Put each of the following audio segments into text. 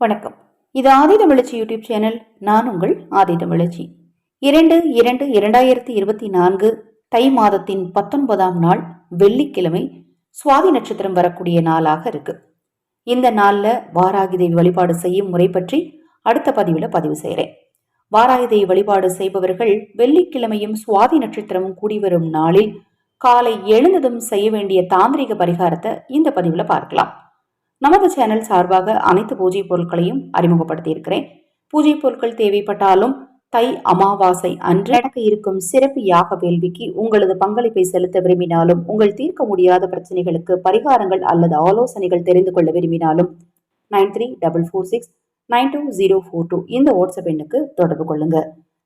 வணக்கம். இது ஆதி தமிழச்சி YouTube channel. நான் உங்கள் ஆதி தமிழச்சி. இரண்டு இரண்டு இரண்டாயிரத்தி இருபத்தி நான்கு தை மாதத்தின் பத்தொன்பதாம் நாள் வெள்ளிக்கிழமை சுவாதி நட்சத்திரம் வரக்கூடிய நாளாக இருக்கு. இந்த நாளில் வாராகி தேவி வழிபாடு செய்யும் முறை பற்றி அடுத்த பதிவில் பதிவு செய்கிறேன் வாராகி தேவி வழிபாடு செய்பவர்கள் வெள்ளிக்கிழமையும் சுவாதி நட்சத்திரமும் கூடி வரும் நாளில் காலை எழுந்ததும் செய்ய வேண்டிய தாந்திரிக பரிகாரத்தை இந்த பதிவில் பார்க்கலாம். நமது சேனல் சார்பாக அனைத்து பூஜை பொருட்களையும் அறிமுகப்படுத்தியிருக்கிறேன். பூஜை பொருட்கள் தேவைப்பட்டாலும் தை அமாவாசை அன்று நடக்க இருக்கும் சிறப்பு யாக வேள்விக்கு உங்களது பங்களிப்பை செலுத்த விரும்பினாலும் உங்கள் தீர்க்க முடியாத பிரச்சனைகளுக்கு பரிகாரங்கள் அல்லது ஆலோசனைகள் தெரிந்து கொள்ள விரும்பினாலும் nine three double four six nine two zero four two இந்த வாட்ஸ்அப் எண்ணுக்கு தொடர்பு கொள்ளுங்க.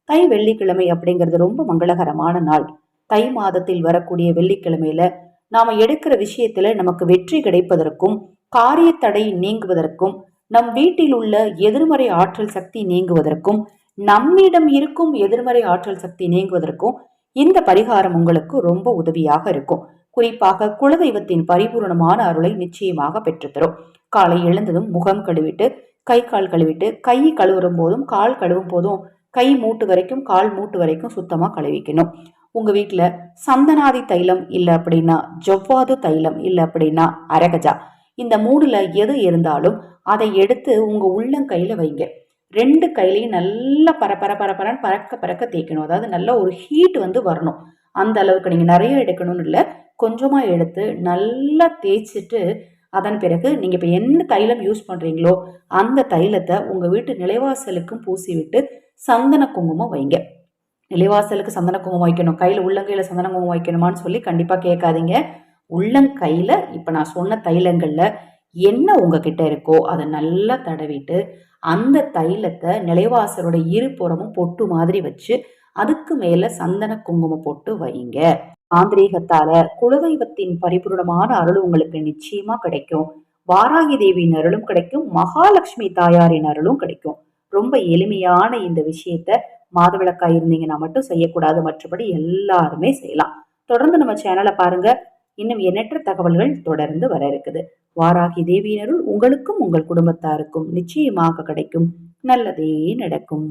தை வெள்ளிக்கிழமை அப்படிங்கிறது ரொம்ப மங்களகரமான நாள். தை மாதத்தில் வரக்கூடிய வெள்ளிக்கிழமையில நாம எடுக்கிற விஷயத்துல நமக்கு வெற்றி கிடைப்பதற்கும் காரியத்தடை நீங்குவதற்கும் நம் வீட்டில் உள்ள எதிர்மறை ஆற்றல் சக்தி நீங்குவதற்கும் நம்மிடம் இருக்கும் எதிர்மறை ஆற்றல் சக்தி நீங்குவதற்கும் இந்த பரிகாரம் உங்களுக்கு ரொம்ப உதவியாக இருக்கும். குறிப்பாக குலதெய்வத்தின் பரிபூர்ணமான அருளை நிச்சயமாக பெற்றுத்தரும். காலை எழுந்ததும் முகம் கழுவிட்டு கை கால் கழுவிட்டு கை கழுவுறும் போதும் கால் கழுவும் போதும் கை மூட்டு வரைக்கும் கால் மூட்டு வரைக்கும் சுத்தமாக கழுவிக்கணும். உங்க வீட்டில் சந்தனாதி தைலம் இல்லை அப்படின்னா ஜவ்வாது தைலம் இல்லை அப்படின்னா அரகஜா. இந்த மூணுல எது இருந்தாலும் அதை எடுத்து உங்க உள்ளங்கையில வைங்க. ரெண்டு கையிலையும் நல்லா பரப்பர பரப்பரன்னு பறக்க பறக்க தேய்க்கணும். அதாவது நல்ல ஒரு ஹீட் வந்து வரணும். அந்த அளவுக்கு நீங்கள் நிறைய எடுக்கணும்னு இல்லை. கொஞ்சமாக எடுத்து நல்லா தேய்ச்சிட்டு அதன் பிறகு நீங்கள் இப்போ என்ன தைலம் யூஸ் பண்ணுறீங்களோ அந்த தைலத்தை உங்கள் வீட்டு நிலைவாசலுக்கும் பூசி விட்டு சந்தன குங்குமம் வைங்க. நிலைவாசலுக்கு சந்தன குங்குமம் வைக்கணும். கையில் உள்ளங்கையில் சந்தன குங்குமம் வைக்கணுமான்னு சொல்லி கண்டிப்பாக கேட்காதீங்க. உள்ளங்கையில் இப்போ நான் சொன்ன தைலங்களில் என்ன உங்ககிட்ட இருக்கோ அதை நல்லா தடவிட்டு அந்த தைலத்தை நிலைவாசலோட இருபுறமும் பொட்டு மாதிரி வச்சு அதுக்கு மேலே சந்தன குங்குமம் போட்டு வைங்க. ஆந்திரீகத்தால குலதெய்வத்தின் பரிபூர்ணமான அருள் உங்களுக்கு நிச்சயமா கிடைக்கும். வாராகி தேவியின் அருளும் கிடைக்கும். மகாலட்சுமி தாயாரின் அருளும் கிடைக்கும். ரொம்ப எளிமையான இந்த விஷயத்த மாதவிளக்காய் இருந்தீங்கன்னா மட்டும் செய்யக்கூடாது. மற்றபடி எல்லாருமே செய்யலாம். தொடர்ந்து நம்ம சேனலை பாருங்க. இன்னும் எண்ணற்ற தகவல்கள் தொடர்ந்து வர இருக்குது. வாராகி தேவியினருள் உங்களுக்கும் உங்கள் குடும்பத்தாருக்கும் நிச்சயமாக கிடைக்கும். நல்லதே நடக்கும்.